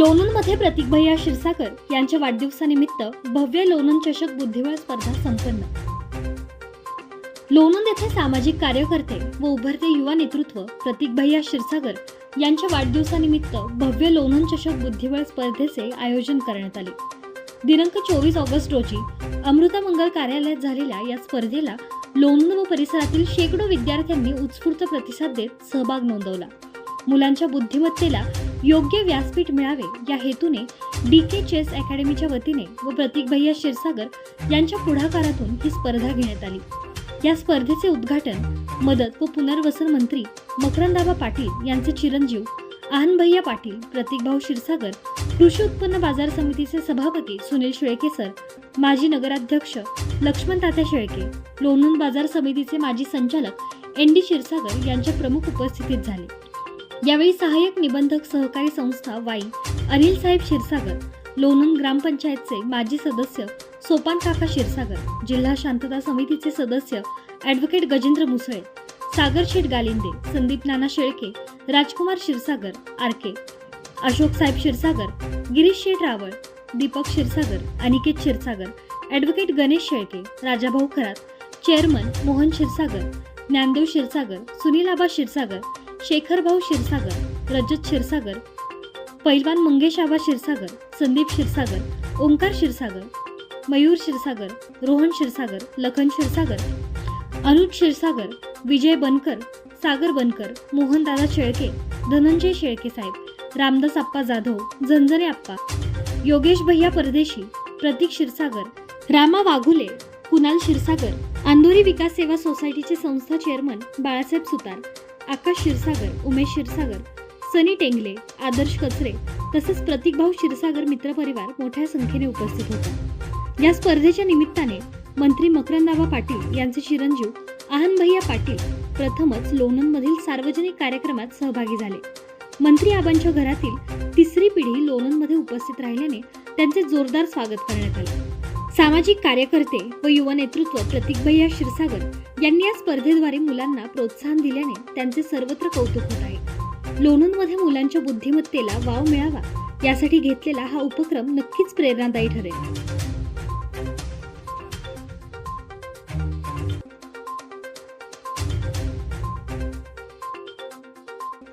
लोणंदमध्ये प्रतीक भैया क्षीरसागर यांच्या वाढदिवसानिमित्त भव्य लोणंद चषक बुद्धिबळ स्पर्धा संपन्न. लोणंद येथे सामाजिक कार्यकर्ते व उभरते युवा नेतृत्व प्रतीक भैया क्षीरसागर यांच्या वाढदिवसानिमित्त भव्य लोणंद चषक बुद्धिबळ स्पर्धेचे आयोजन करण्यात आले. दिनांक चोवीस ऑगस्ट रोजी अमृता मंगल कार्यालयात झालेल्या या स्पर्धेला लोणंद व परिसरातील शेकडो विद्यार्थ्यांनी उत्स्फूर्त प्रतिसाद देत सहभाग नोंदवला. मुलांच्या बुद्धिमत्तेला योग्य व्यासपीठ मिळावे या हेतूने डी के चेस अकॅडमीच्या वतीने व प्रतीक भैया क्षीरसागर यांच्या पुढाकारातून ही स्पर्धा घेण्यात आली. या स्पर्धेचे उद्घाटन मदत व पुनर्वसन मंत्री मकरंदाबा पाटील यांचे चिरंजीव आहनभैया पाटील प्रतीकभाऊ क्षीरसागर कृषी उत्पन्न बाजार समितीचे सभापती सुनील शेळके सर माजी नगराध्यक्ष लक्ष्मण तात्या शेळके लोणंद बाजार समितीचे माजी संचालक एन डी क्षीरसागर यांच्या प्रमुख उपस्थितीत झाले. यावेळी सहाय्यक निबंधक सहकारी संस्था वाई अनिल साहेब क्षीरसागर लोणंद ग्रामपंचायतचे माजी सदस्य सोपान काका क्षीरसागर जिल्हा शांतता समितीचे सदस्य advocate Gajendra Musale Sagar Sheth Galinde Sandeep Nana Shelke Rajkumar Kshirsagar RK Ashok Saheb Kshirsagar Girish Sheth Rawal Deepak Kshirsagar Aniket Kshirsagar advocate Ganesh Shelke Rajabhau Kharat chairman Mohan Kshirsagar Dnyandev Kshirsagar Sunil Aba Kshirsagar Shekharbhau Kshirsagar Rajat Kshirsagar पैलवान मंगेश आबा क्षीरसागर संदीप क्षीरसागर ओंकार क्षीरसागर मयूर क्षीरसागर रोहन क्षीरसागर लखन क्षीरसागर अनुज क्षीरसागर विजय बनकर सागर बनकर मोहनदादा शेळके धनंजय शेळके साहेब रामदास आप्पा जाधव झंझरे आप्पा योगेश भैया परदेशी प्रतीक क्षीरसागर रामा वाघुले कुणाल क्षीरसागर अंधोरी विकास सेवा सोसायटीचे संस्था chairman Balasaheb Sutar Akash Kshirsagar Umesh Kshirsagar Sunny Tengle Adarsh कचरे तसेच प्रतिकभाऊ क्षीरसागर मित्रपरिवार मोठ्या संख्येने उपस्थित होता. या स्पर्धेच्या निमित्ताने मंत्री मकरंदाबा पाटील यांचे चिरंजीव आहन भैया पाटील प्रथमच लोणंदमधील सार्वजनिक कार्यक्रमात सहभागी झाले. मंत्री आबांच्या घरातील तिसरी पिढी लोणंदमध्ये उपस्थित राहिल्याने त्यांचे जोरदार स्वागत करण्यात आले. सामाजिक कार्यकर्ते व युवा नेतृत्व प्रतीक भैया क्षीरसागर यांनी या स्पर्धेद्वारे मुलांना प्रोत्साहन दिल्याने त्यांचे सर्वत्र कौतुक होत आहे. लोणंदमध्ये मुलांच्या बुद्धिमत्तेला वाव मिळावा यासाठी घेतलेला हा उपक्रम नक्कीच प्रेरणादायी ठरेल.